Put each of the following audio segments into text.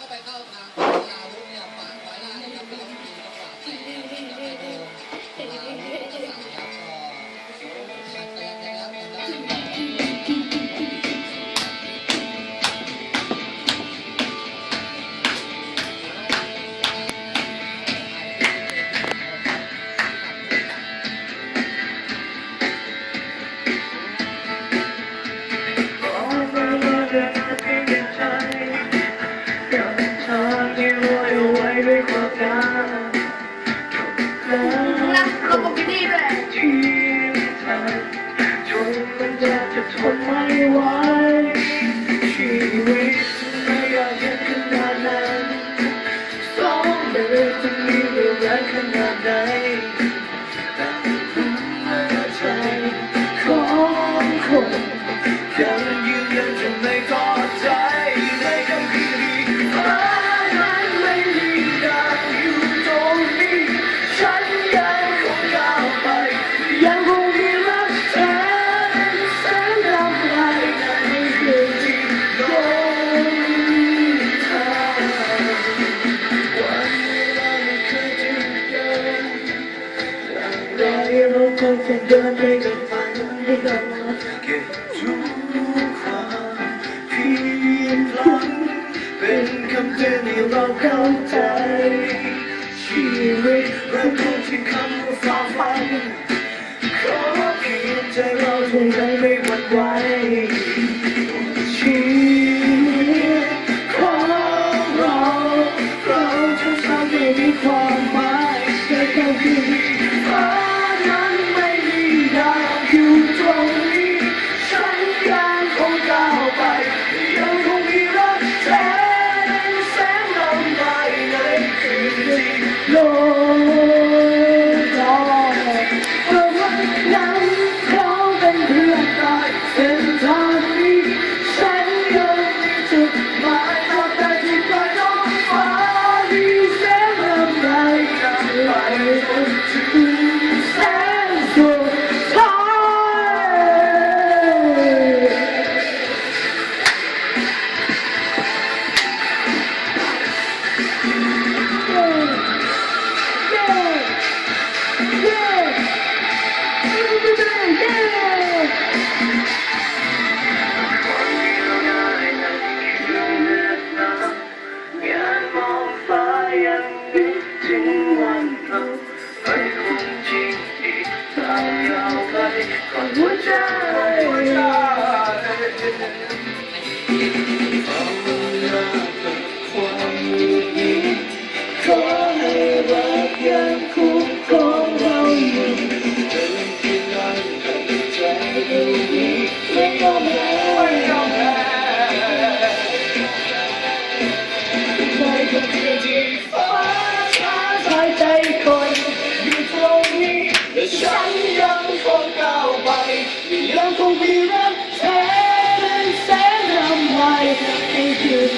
เข้าไปเข้าทาง Yeah. จะเดินไปกับฝันให้เราเก็บทุกความเพียงพลังเป็นคำเตือนให้เราเข้าใจ I'm like a wood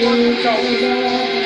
我找的。